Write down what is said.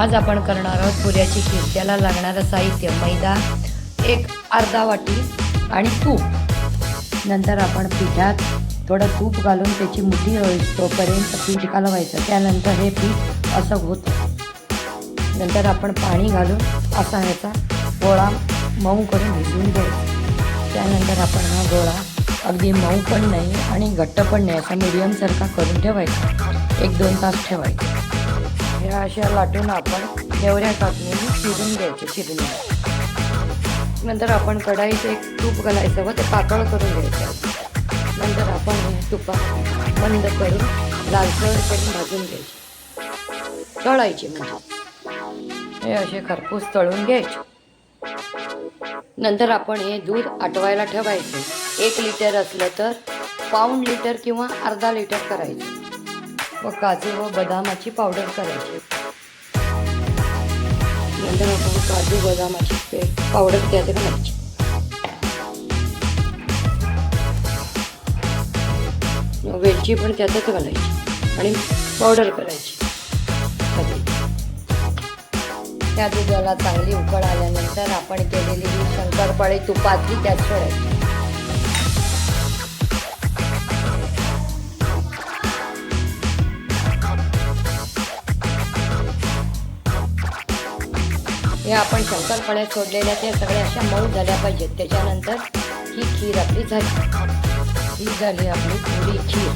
आज आपण करणार आहोत पुऱ्याची खीर. त्याला लागणारं साहित्य मैदा एक अर्धा वाटी आणि तूप. नंतर आपण पिठात थोडं तूप घालून त्याची मुठी तोपर्यंत पीठ घालवायचं. त्यानंतर हे पीठ असं होतं. नंतर आपण पाणी घालून असा ह्याचा गोळा मऊ करून भिजवून घ्यायचा. त्यानंतर आपण हा गोळा अगदी मऊ पण नाही आणि घट्ट पण नाही असा मिडियमसारखा करून ठेवायचा. एक दोन तास ठेवायचा. ह्या अशा लाटून आपण नेवऱ्या कापणीने चिरून घ्यायचे चिरून नंतर आपण कढाईत एक तूप घालायचं व ते पातळ करून घ्यायचं. नंतर आपण हे तुपा बंद करून लालसर करून भाजून घ्यायचे. तळायचे म्हणजे. हे असे खरपूस तळून घ्यायचे. नंतर आपण हे दूध आटवायला ठेवायचे. एक लिटर असलं तर पाऊण लिटर किंवा अर्धा लिटर करायचं. व काजू व बदामाची पावडर करायची. नंतर आपण काजू बदामाची पावडर त्यात घालायची. वेलची पण त्यातच घालायची आणि पावडर करायची. त्या दुधाला चांगली उकळ आल्यानंतर आपण केलेली ही शंकरपाळी तुपातली त्यात सोडायची. हे आपण शंकरपणे सोडलेल्या त्या सगळ्या अशा मऊ झाल्या पाहिजेत. त्याच्यानंतर ही खीर आपली झाली. ही झाली आपली थोडी खीर.